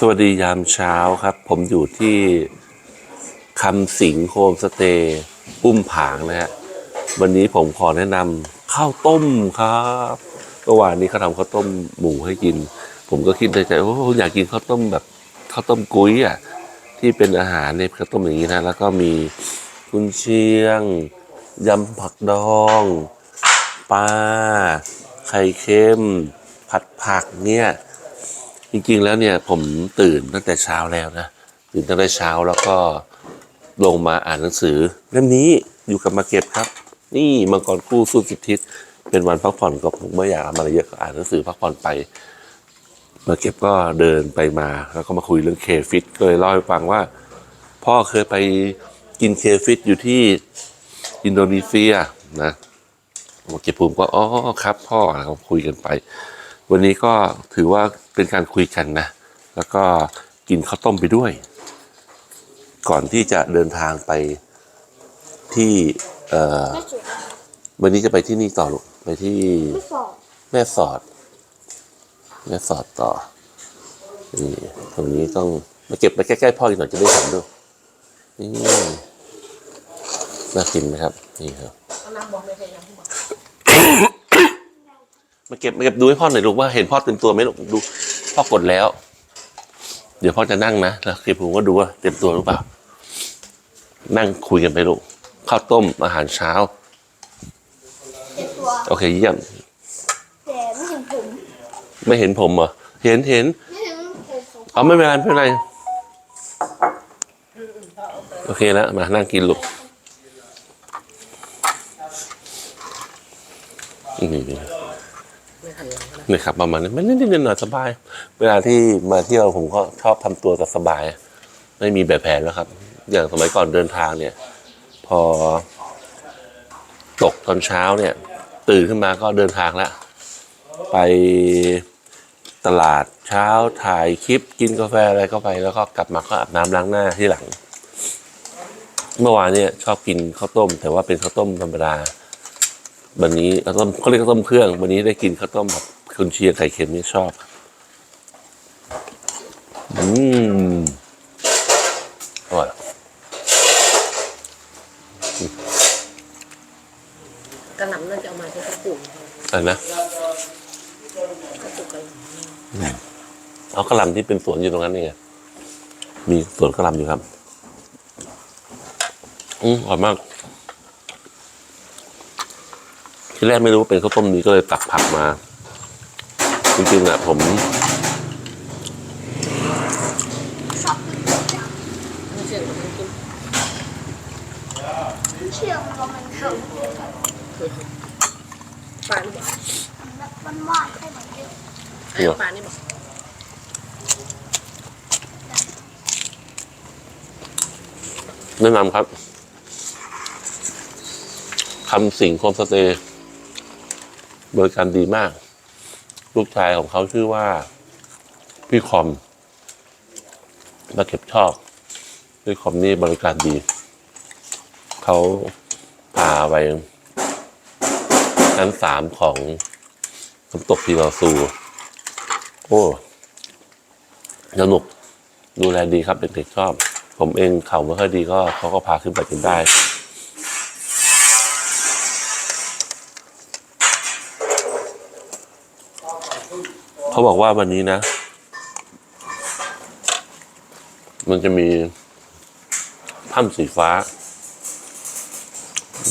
สวัสดียามเช้าครับ ผมอยู่ที่คำสิงโฮมสเตย์ปุ้มผางนะฮะวันนี้ผมขอแนะนำข้าวต้มครับเมื่อวานนี้เขาทำข้าวต้มหมูให้กิน ผมก็คิดในใจว่าอยากกินข้าวต้มแบบข้าวต้มกุ้ยอะที่เป็นอาหารในข้าวต้มอย่างนี้นะแล้วก็มีกุนเชียงยำผักดองปลาไข่เค็ม ผัดผักเนี่ย จริงๆแล้วเนี่ยผมตื่นตั้งแต่เช้าแล้วนะตื่นตั้งแต่เช้าแล้วก็ลงมาอ่านหนังสือเล่มนี้อยู่กับมาเก็บครับ นี่มังกรคู่สู้สิทธิศเป็นวันพักผ่อนก็ผมไม่อยากทำอะไรเยอะก็อ่านหนังสือพักผ่อนไปมาเก็บก็เดินไปมาแล้วก็มาคุยเรื่องเคฟิตก็เลยเล่าให้ฟังว่า พ่อเคยไปกินเคฟิตอยู่ที่อินโดนีเซียนะมาเก็บภูมิก็อ๋อครับ พ่อเราคุยกันไป วันนี้ก็ถือว่าเป็นการคุยกันนะ แล้วก็กินข้าวต้มไปด้วย ก่อนที่จะเดินทางไปที่เอ่อวันนี้จะไปที่นี่ต่อลูกไปที่แม่สอด แม่สอดต่อนี่ตรงนี้ต้องมาเก็บไปใกล้ๆพ่ออีกหน่อยจะได้เห็นด้วยนี่น่ากินไหมครับ นี่ครับน้ำบอกไม่ใช่น้ำ มาเก็บมาเก็บดูให้พ่อหน่อยลูกว่าเห็นพ่อเต็มตัวไหมลูกดูพ่อกดแล้ว เดี๋ยวพ่อจะนั่งนะแล้วเก็บผมก็ดูว่าเต็มตัวหรือเปล่า นั่งคุยกันไปลูกข้าวต้มอาหารเช้า เจ็ดตัวโอเคเยี่ยม แต่ไม่ถึงผมไม่เห็นผมเหรอเห็นเห็นไม่ถึงผมของเอาไม่เป็นไรไม่เป็นไรโอเคแล้วมานั่งกินลูกนี่นี่ไม่หั นหลังนะนี่ครับประมาณนี้ไม่นิดๆหน่อยๆสบาย เวลาที่มาเที่ยวผมก็ชอบทำตัวสบาย ไม่มีแบบแผนแล้วครับ อย่างสมัยก่อนเดินทางเนี่ย พอ ตกตอนเช้าเนี่ย ตื่นขึ้นมาก็เดินทางแล้วไปตลาดเช้าถ่ายคลิปกินกาแฟอะไรก็ไปแล้วก็กลับมาก็อาบน้ำล้างหน้าที่หลัง เมื่อวานเนี่ยชอบกินข้าวต้ม แต่ว่าเป็นข้าวต้มธรรมดาวันนี้ข้าวต้มเขาเรียกข้าวต้มเครื่อง วันนี้ได้กินข้าวต้มแบบ คุณเชียงไข่เค็มนี่ชอบ อืมอร่อยกระหน่ำน่าจะเอามาใช้กระปุกอะไรนะกระปุกกระหล่ำเอากระหลำที่เป็นสวนอยู่ตรงนั้นนี่ไงมีสวนกระหลำอยู่ครับ อืมอร่อยมากที่แรกไม่รู้ว่าเป็นข้าวต้มนี้ก็เลยตักผักมา จริงๆอะผมชอบไม่เชื่อผม เชื่อมันว่ามันเค็มปลานี่บอกมันว่านให้มันเยอะไอ้ปลานี่บอกแนะนำครับคำสิงโฮมสเตย์บริการดีมาก ลูกชายของเขาชื่อว่า พี่คอมมาเก็บชอบพี่คอมนี่บริการดี เขาพาไปชั้นสามของน้ำตกพีลอซู โอ้สนุกดูแลดีครับเด็กๆชอบ ผมเองเข่าไม่ค่อยดีก็เขาก็พาขึ้นไปจนได้ เขาบอกว่าวันนี้นะ มันจะมีถ้ำสีฟ้า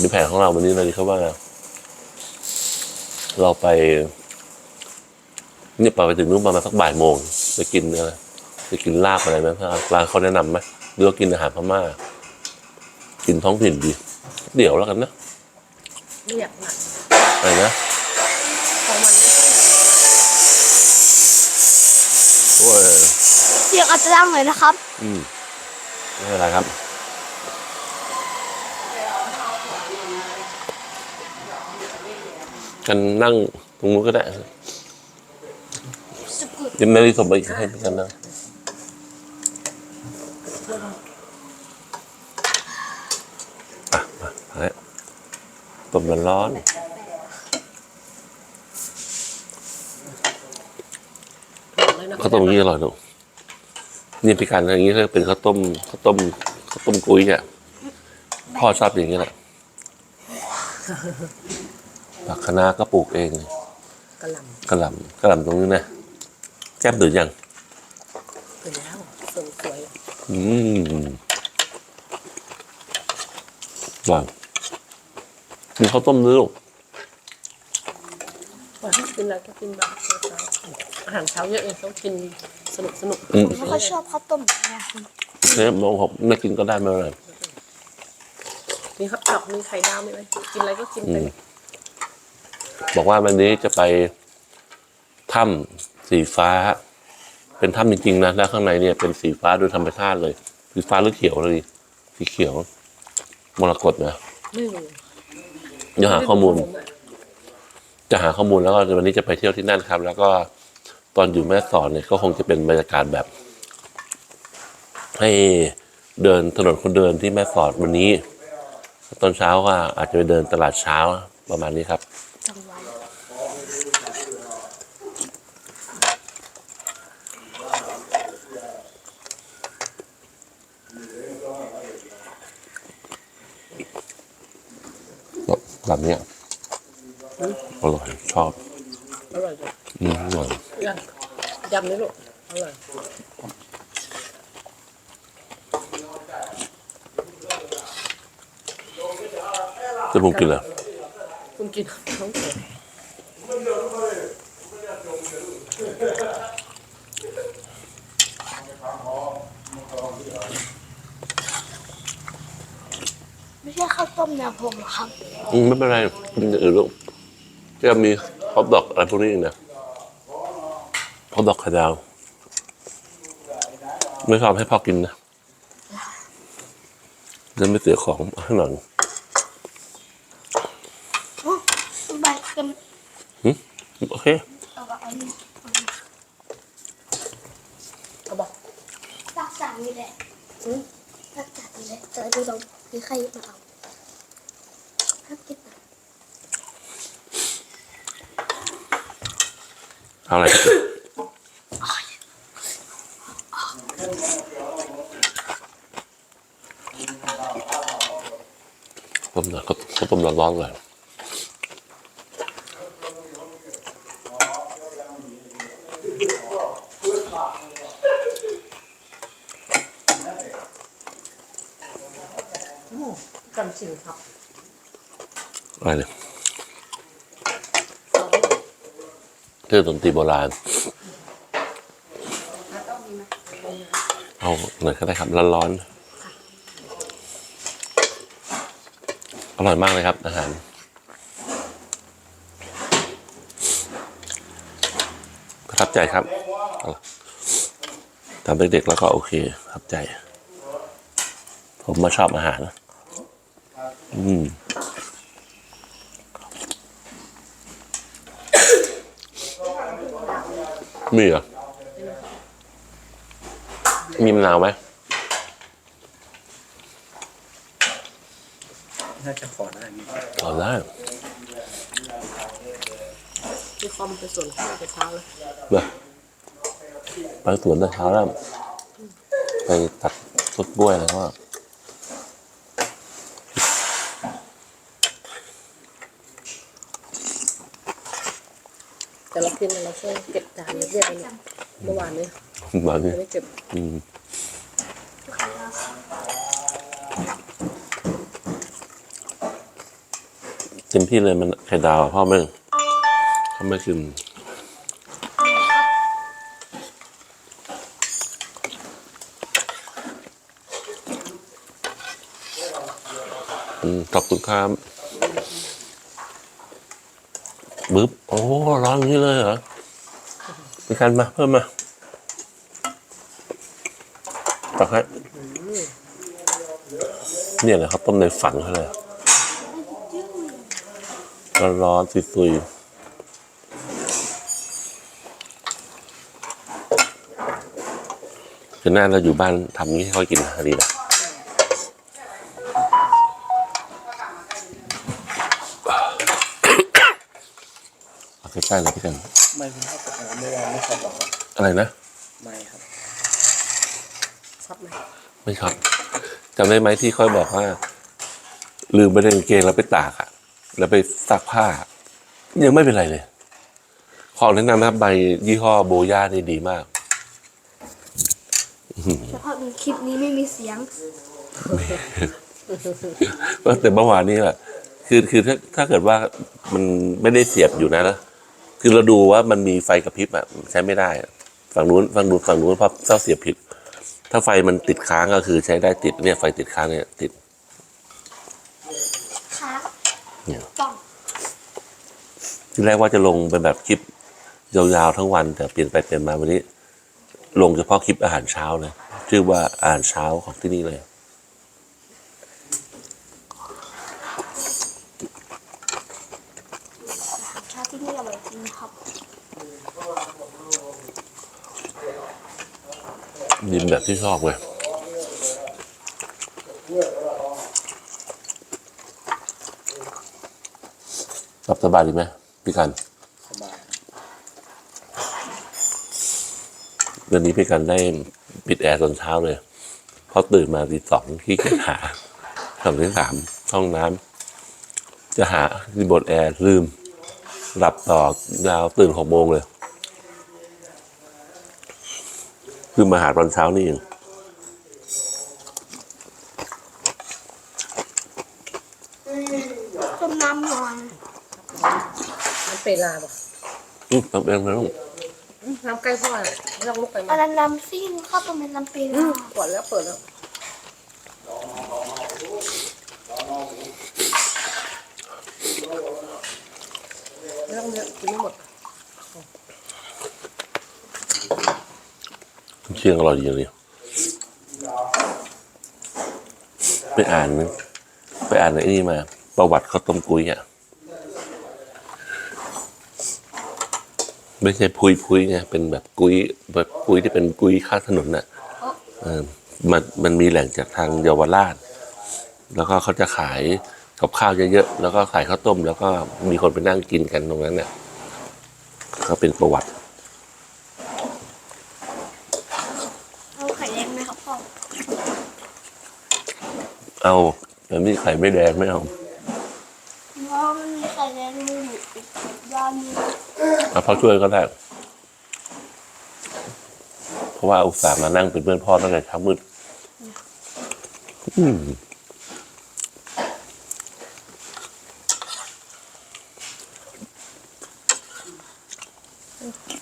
มีแผนของเราวันนี้เลยเขาว่า เราไป เนี่ยไปถึงนู้นประมาณสักบ่ายโมงไปกินอะไรไปกินลาบอะไรไหมร้านเขาแนะนำไหมหรือว่ากินอาหารพม่า กินท้องถิ่นดี เดี๋ยวแล้วกันนะไม่อยากหนักอะไรนะของมัน สียงอาจจะดังเลยนะครับ อืมไม่เป็นไรครับ กันนั่งตรงนู้นก็ได้สกุลยังไม่ได้ส่งไปให้พี่กันนั่งอะมามาแล้วต้มร้อนบอกเลยนะๆข้าวต้มนี้อร่อยลูก นี่พี่การอย่างนี้ก็เป็นข้าวต้มข้าวต้มข้าวต้มกุ้ยอะพ่อชอบอย่างนี้แหละผักคะน้าก็ปลูกเองกระหลกระหล่ำกระหล่ำตรงนี้นะแก้มตื่นยังำเป็นแล้วสวยสวยอืมหวานมีข้าวต้มด้วยลูกวันที่ กินอะไรก็กินแบบเช้าอาหารเช้าเยอะเองต้องกินสนุกสนุกอืมผมไม่ค่อยชอบข้าวต้มแบบเนี้ยครับเนี่ยมองผมไม่กินก็ได้ไม่เป็นไรมีข้าวตับมีไข่ดาวมีอะไรกินอะไรก็กินไปอืมบอกว่าวันนี้จะไปถ้ำสีฟ้า เป็นถ้ำจริงๆนะแล้วข้างในเนี่ยเป็นสีฟ้าโดยธรรมชาติเลยสีฟ้าหรือเขียวเลยสีเขียวมรกตนะไม่รู้จะหาข้อมูล จะหาข้อมูลแล้วก็วันนี้จะไปเที่ยวที่นั่นครับ แล้วก็ตอนอยู่แม่สอดเนี่ยก็คงจะเป็นบรรยากาศแบบ ให้เดินถนนคนเดินที่แม่สอดวันนี้ ตอนเช้าก็อาจจะไปเดินตลาดเช้าประมาณนี้ครับจังหวะแบบเนี้ย อร่อยชอบอร่อยจังอืมอร่อยยำยำนี่ลูกอร่อยจะผมกินเหรอคุณกินท้องเสียไม่ใช่ข้าวต้มแนวผมหรอกครับอืมไม่เป็นไรกินอย่างอื่นลูก ก็มีฮอทดอกอะไรพวกนี้อีกนะฮอทดอกไข่ดาว ไม่ชอบให้พ่อกินนะจะไม่เสียของให้หน่อยอุ๊ยใบเต็มโอเคเอาแบบอันนี้เอาบอกรักษานี่แหละอืมรักษานี่แหละเจอดูลองมีใครมาเอาครับกินนะ เอาอะไรก็เกิดต้มหน่อยก็ก็ต้มร้อนๆเลยกันชิมครับอะไรเนี่ย เอา เครื่องดนตรีโบราณ เอาหน่อยก็ได้ครับ ร้อนๆ อร่อยมากเลยครับ อาหารประทับใจครับตอนเด็กๆแล้วก็โอเคประทับใจ ผมมาชอบอาหาร อืม มีเหรอ มีมะนาวไหมน่าจะขอได้มีขอได้มีความเป็นส่วนข้าวแต่เช้าเลยเบอไปสวนแต่เช้าแล้ว ไปตัดต้นกล้วยแล้วก็ แต่เรากินเราช่วยเก็บจานเรียบๆไว้เนี่ยเมื่อวานนี้มานี่ไม่ได้เก็บอืมเต็มที่เลยมันไข่ดาวอะพ่อไม่เขาไม่กินอืมขอบคุณครับ บึ๊บโอ้ร้อนอย่างนี้เลยเหรอมีการมาเพิ่มมาตักให้เนี่ยแหละครับต้มในฝันเขาเลยร้อนๆสุยๆคือหน้าเราอยู่บ้านทำนี้ให้เขากินนะดีนะ ใกล้ๆเลยพี่กันไม่คุณพ่อตกลงเมื่อวานไม่ขอบอกว่าอะไรนะ ไม่ครับซับไหมไม่ชอบจำได้ไหมที่ค่อยบอกว่า ลืมไปในกางเกงแล้วไปตากอะแล้วไปซักผ้า ยังไม่เป็นไรเลย ขอแนะนำนะครับใบยี่ห้อโบย่านี่ดีมากเฉพาะในคลิปนี้ไม่มีเสียงแต่เมื่อวานนี้แหละคือคือถ้าถ้าเกิดว่ามันไม่ได้เสียบอยู่นะนะ คือเราดูว่ามันมีไฟกระพริบอะใช้ไม่ได้อะฝั่งนู้นฝั่งนู้นฝั่งนู้นเพราะเจ้าเสียบผิด ถ้าไฟมันติดค้างก็คือใช้ได้ติดเนี่ยไฟติดค้างเนี่ยติดครับเนี่ยต้องที่แรกว่าจะลงเป็นแบบคลิปยาวๆทั้งวัน แต่เปลี่ยนไปเปลี่ยนมาวันนี้ ลงเฉพาะคลิปอาหารเช้าเลยชื่อว่าอาหารเช้าของที่นี่เลย ชาที่นี่อร่อยจริงครับ ยินแบบที่ชอบเลยหลับสบายดีไหมพี่กันสบายเดือนนี้พี่กันได้ปิดแอร์ตอนเช้าเลยเพราะตื่นมาตีสองขี้เกียจหาทำที่สามห้องน้ำจะหารีโมทแอร์ลืม หลับต่อยาวตื่นหกโมงเลย คือมาหาตอนเช้านี่เองต้มน้ำนอนน้ำเปลาบ่อืมต้องเป็นแล้วอืมน้ำใกล้พ่อน่ะไม่ต้องลุกไปไหมอันนั้นน้ำซิ่งข้าวต้มเป็นน้ำเปอืลามเปิดแล้วเปิดแล้วไม่ต้องเยอะกินไม่หมด เชี ยงอร่อยดีเลยไปอ่านไปอ่านไอ้นี่มา ประวัติข้าวต้มกุ้ยอะไม่ใช่พุยพุยไงเป็นแบบกุ้ยแบบกุ้ยที่เป็นกุ้ยข้างถนนน่ะเออมันมันมีแหล่งจากทางเยาวราช แล้วก็เขาจะขายกับข้าวเยอะๆแล้วก็ขายข้าวต้ม แล้วก็มีคนไปนั่งกินกันตรงนั้นเนี่ยก็เป็นประวัติ เอาไข่แดงไหมครับพ่อ เอาแต่นี่ไข่ไม่แดงไม่เอาเพราะมันมีไข่แดงมีอยู่อีกยานหนึงเอาพ่อช่วยก็ได้เพราะว่าอุตส่าห์มานั่งเป็นเพื่อนพ่อตั้งแต่เช้ามืดอืม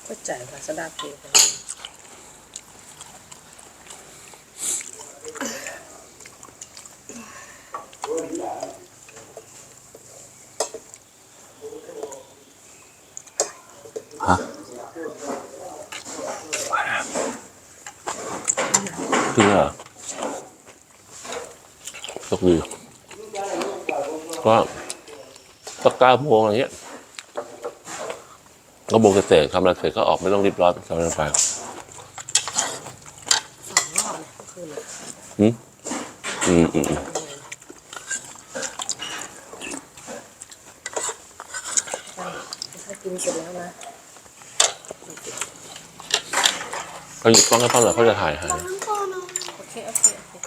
ก็จ่ายภาษาดาเปล ไปเพื่อตกดีก็ก็เก้าโมงอะไรเงี้ยก็โมงเสร็จทำอะไรเสร็จก็ออกไม่ต้องรีบร้อนทำอะไรไปสองรอบเลยเมื่อคืนเลยอืมอืมอืมถ้ากินเสร็จแล้วนะเขาหยิบกล้องให้พ่อหน่อยเขาจะถ่ายให้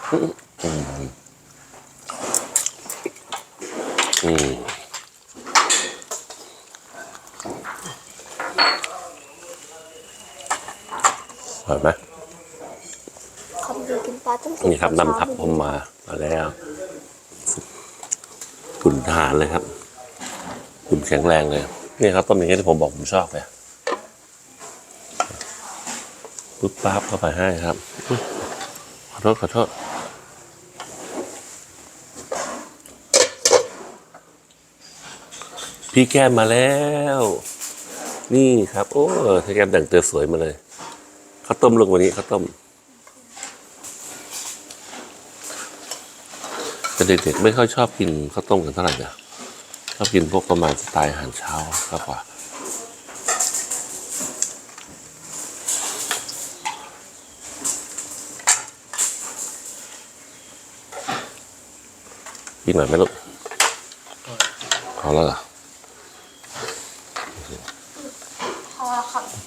อเคอืมอืมอร่อยไหมคำเดียวกินปลาต้องนี่ครับนำทัพผมมามาแล้วขุนทหารเลยครับขุนแข็งแรงเลย นี่ครับต้นนี้ที่ผมบอกผมชอบเลยปุ๊บปั๊บเข้าไปให้ครับอุ๊ยขอโทษขอโทษ พี่แก้มมาแล้ว นี่ครับ โอ้พี่แก้มแต่งตัวสวยมาเลยข้าวต้มลงวันนี้ข้าวต้มแต่เด็กๆไม่ค่อยชอบกินข้าวต้มกันเท่าไหร่นะชอบกินพวกประมาณสไตล์อาหารเช้ามากกว่ากินหน่อยไหมลูกพอแล้วเหรอพอครับ น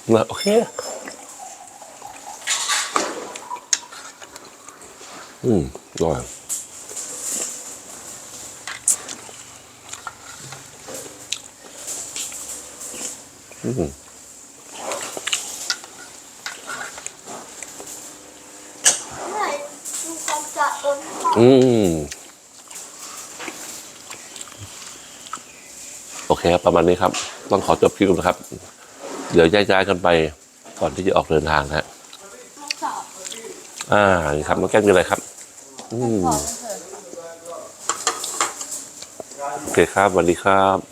่ะโอเค อืมอร่อยอืม เมื่อไหร่ลุ งกองจะโอนเข้าอืมโอเคครับ ประมาณนี้ครับ ต้องขอจบคลิปนะครับ เดี๋ยวย้ายๆกันไปก่อนที่จะออกเดินทางนะฮะไม่สอบอ่านี่ครับน้องแก้มมีอะไรครับ อืมขอเถอะโอเคครับสวัสดีครับ